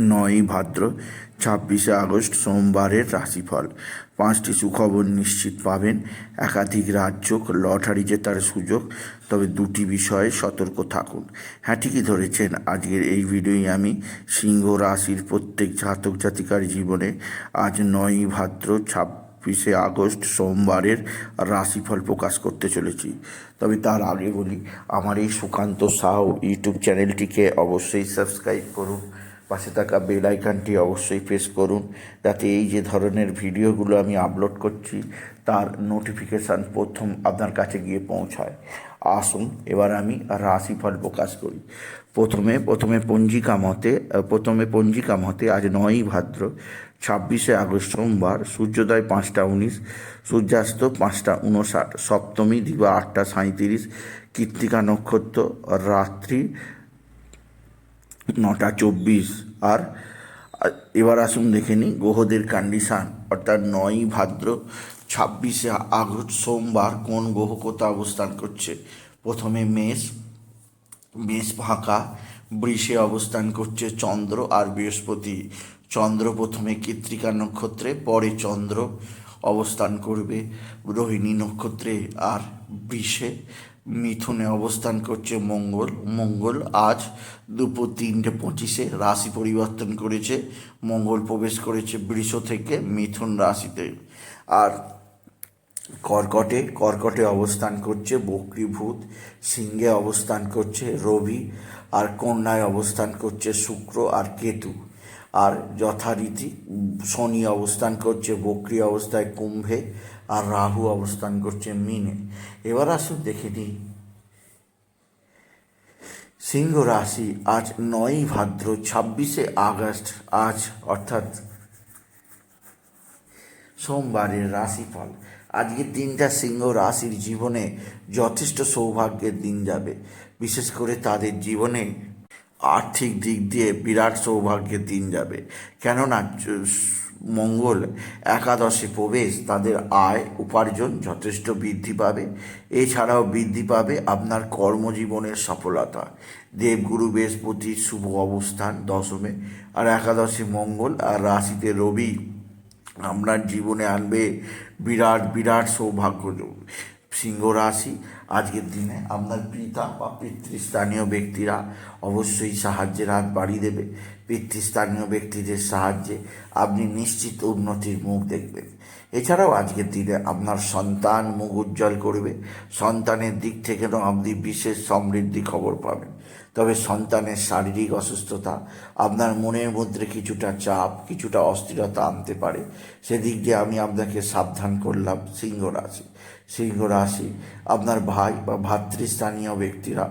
নয় ভাদ্র, ছাব্বিশে আগস্ট সোমবারের রাশিফল। পাঁচটি সুখবর নিশ্চিত পাবেন। একাধিক রাজ্য লটারি জেতার সুযোগ, তবে দুটি বিষয়ে সতর্ক থাকুন। হ্যাঁ ঠিকই ধরেছেন, আজকের এই ভিডিওই আমি সিংহ রাশির প্রত্যেক জাতক জাতিকার জীবনে আজ নয়ই ভাদ্র, ছাব্বিশে আগস্ট সোমবারের রাশিফল প্রকাশ করতে চলেছি। তবে তার আগে বলি, আমার এই সুকান্ত সাউ ইউটিউব চ্যানেলটিকে অবশ্যই সাবস্ক্রাইব করুন। পাশে থাকা বেল আইকনটি অবশ্যই প্রেস করুন, যাতে এই যে ধরনের ভিডিওগুলো আমি আপলোড করছি, তার নোটিফিকেশান প্রথম আপনার কাছে গিয়ে পৌঁছায়। আসুন, এবার আমি রাশিফল প্রকাশ করি। প্রথমে প্রথমে পঞ্জিকা মতে, প্রথমে পঞ্জিকা মতে আজ নয়ই ভাদ্র, ছাব্বিশে আগস্ট সোমবার, সূর্যোদয় পাঁচটা উনিশ, সূর্যাস্ত পাঁচটা উনষাট সপ্তমী দিবা আটটা সাঁইত্রিশ কৃত্তিকা নক্ষত্র, রাত্রি নটা চব্বিশ। আর এবার আসুন দেখে নিই গ্রহদের কন্ডিশান অর্থাৎ নয়ই ভাদ্র, ছাব্বিশে আগস্ট সোমবার কোন গ্রহ কোথা অবস্থান করছে? প্রথমে মেষ মেষ ফাঁকা, বৃষে অবস্থান করছে চন্দ্র আর বৃহস্পতি। চন্দ্র প্রথমে কৃত্রিকা নক্ষত্রে, পরে চন্দ্র অবস্থান করবে রোহিণী নক্ষত্রে। আর বৃষে মিথুনে অবস্থান করছে মঙ্গল। মঙ্গল আজ দুপুর তিনটে পঁচিশে রাশি পরিবর্তন করেছে। মঙ্গল প্রবেশ করেছে বৃষ থেকে মিথুন রাশিতে। আর কর্কটে কর্কটে অবস্থান করছে বক্রীভূত, সিংহে অবস্থান করছে রবি, আর কন্যায় অবস্থান করছে শুক্র আর কেতু। আর যথারীতি শনি অবস্থান করছে বক্রি অবস্থায় কুম্ভে আর রাহু অবস্থান করছে মিনে। এবার আসুন দেখে নিই। সিংহ রাশি আজ নয়ই ভাদ্র ছাব্বিশে আগস্ট, আজ অর্থাৎ সোমবারের রাশিফল। আজকের দিনটা সিংহ রাশির জীবনে যথেষ্ট সৌভাগ্যের দিন যাবে। বিশেষ করে তাদের জীবনে আর্থিক দিক দিয়ে বিরাট সৌভাগ্যের দিন যাবে। কেননা মঙ্গল, একাদশে প্রবেশ, তাদের আয়, উপার্জন যথেষ্ট বৃদ্ধি পাবে। এছাড়াও বৃদ্ধি পাবে আপনার কর্মজীবনের সফলতা। দেবগুরু বৃহস্পতির শুভ অবস্থান দশমে। আর একাদশে মঙ্গল আর রাশিতে রবি আপনার জীবনে আনবে বিরাট বিরাট সৌভাগ্য। সিংহ রাশি আজকের দিনে আপনার পিতা বা পিতৃস্থানীয় ব্যক্তিরা অবশ্যই সাহায্যের হাত বাড়িয়ে দেবে। পিতৃস্থানীয় ব্যক্তিদের সাহায্যে আপনি নিশ্চিত উন্নতির মুখ দেখবেন। এছাড়াও আজকের দিনে আপনার সন্তান মুখ উজ্জ্বল করবে। সন্তানের দিক থেকে থেকেও আপনি বিশেষ সমৃদ্ধি খবর পাবেন। তবে সন্তানের শারীরিক অসুস্থতা, আপনার মনের মধ্যে কিছুটা চাপ, কিছুটা অস্থিরতা আনতে পারে। সেদিক দিয়ে আমি আপনাকে সাবধান করলাম সিংহ রাশি। সিংহ রাশি, আপনার ভাই বা ভাতৃস্থানীয় ব্যক্তিরা।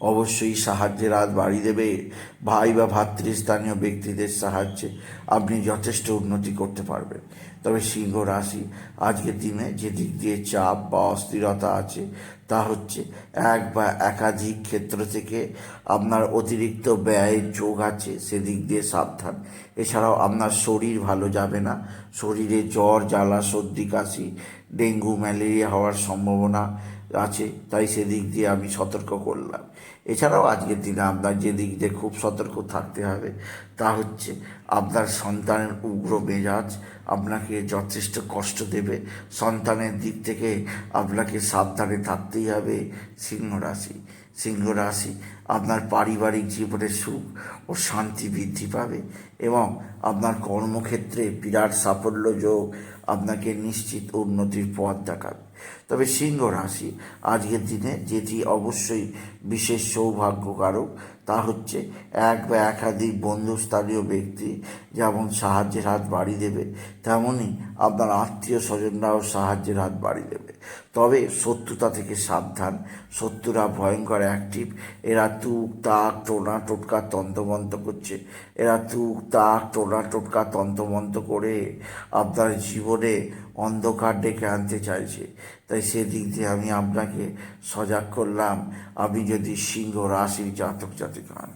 অবশ্যই সাহায্যের হাত বাড়িয়ে দেবে। ভাই বা ভাতৃস্থানীয় ব্যক্তিদের সাহায্যে আপনি যথেষ্ট উন্নতি করতে পারবেন। তবে সিংহ রাশি, আজকের দিনে যে দিক দিয়ে চাপ বা অস্থিরতা আছে, তা হচ্ছে এক বা একাধিক ক্ষেত্র থেকে আপনার অতিরিক্ত ব্যয়ের যোগ আছে, সেদিক দিয়ে সাবধান। এছাড়াও আপনার শরীর ভালো যাবে না। শরীরে জ্বর, জ্বালা, সর্দি, কাশি, ডেঙ্গু, ম্যালেরিয়া হওয়ার সম্ভাবনা আছে, তাই সেদিক দিয়ে আমি সতর্ক করলাম। এছাড়াও আজকের দিনে আপনার যে দিক দিয়ে খুব সতর্ক থাকতে হবে, তা হচ্ছে আপনার সন্তানের উগ্র মেজাজ আপনাকে যথেষ্ট কষ্ট দেবে। সন্তানের দিক থেকে আপনাকে সাবধানে থাকতেই হবে সিংহ রাশি। সিংহ রাশি আপনার পারিবারিক জীবনে সুখ ও শান্তি বৃদ্ধি পাবে এবং আপনার কর্মক্ষেত্রে বিরাট সাফল্য যোগ আপনাকে নিশ্চিত উন্নতির পথ দেখাবে। তবে সিংহ রাশি আজকের দিনে যেটি অবশ্যই বিশেষ সৌভাগ্যকারক, তা হচ্ছে এক বা একাধিক বন্ধুস্থানীয় ব্যক্তি যেমন সাহায্যের হাত বাড়িয়ে দেবে তেমনই আপনার আত্মীয় স্বজনরাও সাহায্যের হাত বাড়িয়ে দেবে। তবে শত্রুতা থেকে সাবধান, শত্রুরা ভয়ঙ্কর অ্যাক্টিভ এরা তুক, তাক, টোনা, টোটকা, তন্তমন্ত করছে। এরা তুক, তাক, টোনা, টোটকা, তন্তমন্ত করে আপনার জীবনে অন্ধকার ডেকে আনতে চাইছে। তাই সেদিক দিয়ে আমি আপনাকে সজাগ করলাম। আপনি যদি সিংহ রাশির জাতক জাতিক হন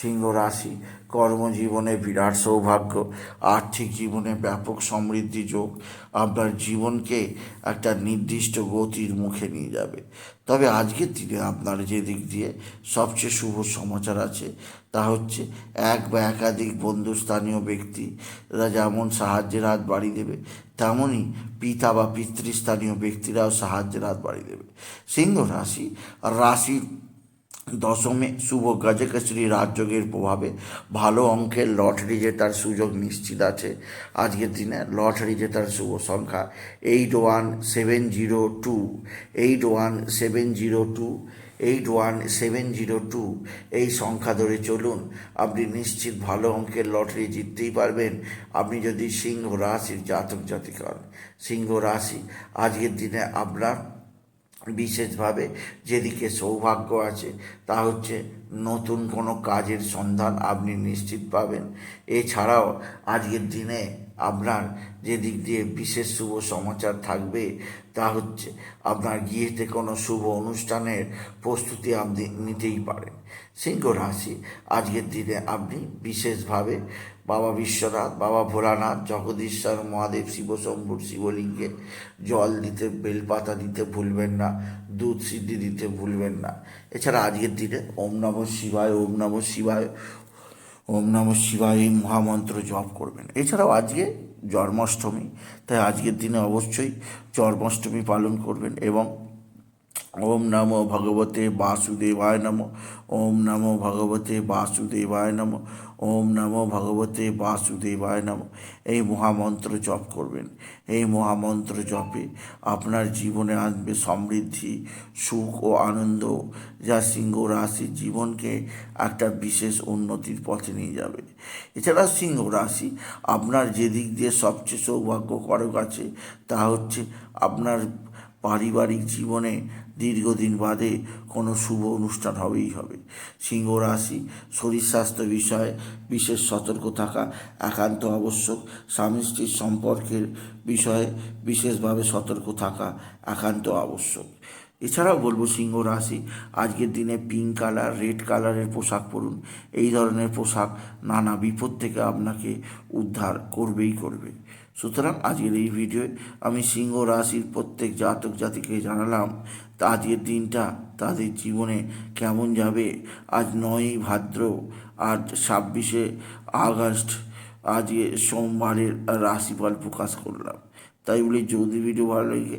সিংহ রাশি। কর্মজীবনে বিরাট সৌভাগ্য, আর্থিক জীবনে ব্যাপক সমৃদ্ধি যোগ আপনার জীবনকে একটা নির্দিষ্ট গতির মুখে নিয়ে যাবে। তবে আজকের দিনে আপনার যে দিক দিয়ে সবচেয়ে শুভ সমাচার আছে, তা হচ্ছে এক বা একাধিক বন্ধু বন্ধুস্থানীয় ব্যক্তিরা যেমন সাহায্যের হাত বাড়িয়ে দেবে, তেমনই পিতা বা পিতৃস্থানীয় ব্যক্তিরাও সাহায্যের হাত বাড়িয়ে দেবে। সিংহ রাশি, রাশির দশমে শুভ গজকেশরী রাজযোগের প্রভাবে ভালো অঙ্কের লটারি জেতার সুযোগ নিশ্চিত আছে। আজকের দিনে লটারি জেতার শুভ সংখ্যা eight one seven zero two, eight one seven zero two, eight one seven zero two. এই সংখ্যা ধরে চলুন, আপনি নিশ্চিত ভালো অঙ্কের লটারি জিততেই পারবেন। আপনি যদি সিংহ রাশির জাতক জাতিক হন সিংহ রাশি, আজকের দিনে আপনার বিশেষভাবে যেদিকে সৌভাগ্য আছে, তা হচ্ছে নতুন কোনো কাজের সন্ধান আপনি নিশ্চিত পাবেন। এছাড়াও আজকের দিনে আপনার যে দিক দিয়ে বিশেষ শুভ সমাচার থাকবে তা হচ্ছে আপনার গিয়েতে কোনো শুভ অনুষ্ঠানের প্রস্তুতি আপনি নিতেই পারেন। সিংহ রাশি, আজকের দিনে আপনি বিশেষভাবে বাবা বিশ্বনাথ, বাবা ভোলানাথ, জগদীশ্বর, মহাদেব শিবশম্ভুর শিবলিঙ্গে জল দিতে, বেলপাতা দিতে ভুলবেন না, দুধ সিদ্ধি দিতে ভুলবেন না। এছাড়া আজকের দিনে ওম নম শিবায়, ওম নম শিবায় ওম নম শিবায় এই মহামন্ত্র জপ করবেন। এছাড়াও আজকে জন্মাষ্টমী, তাই আজকের দিনে অবশ্যই জন্মাষ্টমী পালন করবেন এবং ওম নমো ভগবতে বাসুদেবায় নম, ওম নমো ভগবতে বাসুদেবায় নম, ওম নমো ভগবতে বাসুদেবায় নম। এই মহামন্ত্র জপ করবেন। এই মহামন্ত্র জপে আপনার জীবনে আনবে সমৃদ্ধি, সুখ ও আনন্দ, যা সিংহ রাশির জীবনকে একটা বিশেষ উন্নতির পথে নিয়ে যাবে। এছাড়া সিংহ রাশি আপনার যে দিক দিয়ে সবচেয়ে সৌভাগ্যকরক আছে, তা হচ্ছে আপনার পারিবারিক জীবনে দীর্ঘদিন বাদে কোনো শুভ অনুষ্ঠান হবেই হবে। সিংহ রাশি, শরীর স্বাস্থ্য বিষয়ে বিশেষ সতর্ক থাকা একান্ত আবশ্যক। স্বামী স্ত্রীর সম্পর্কের বিষয়ে বিশেষভাবে সতর্ক থাকা একান্ত আবশ্যক। এছাড়াও বলব সিংহ রাশি। আজকের দিনে পিঙ্ক কালার রেড কালারের পোশাক পরুন। এই ধরনের পোশাক নানা বিপদ থেকে আপনাকে উদ্ধার করবেই করবে। সুতরাং আজকের এই ভিডিওয়ে আমি সিংহ রাশির প্রত্যেক জাতক জাতিকে জানালাম তা আজকের দিনটা তাদের জীবনে কেমন যাবে? আজ নয়ই ভাদ্র, আজ ছাব্বিশে আগস্ট, আজকে সোমবারের রাশিফল প্রকাশ করলাম। তাই বলে যদি ভিডিও ভালো লাগে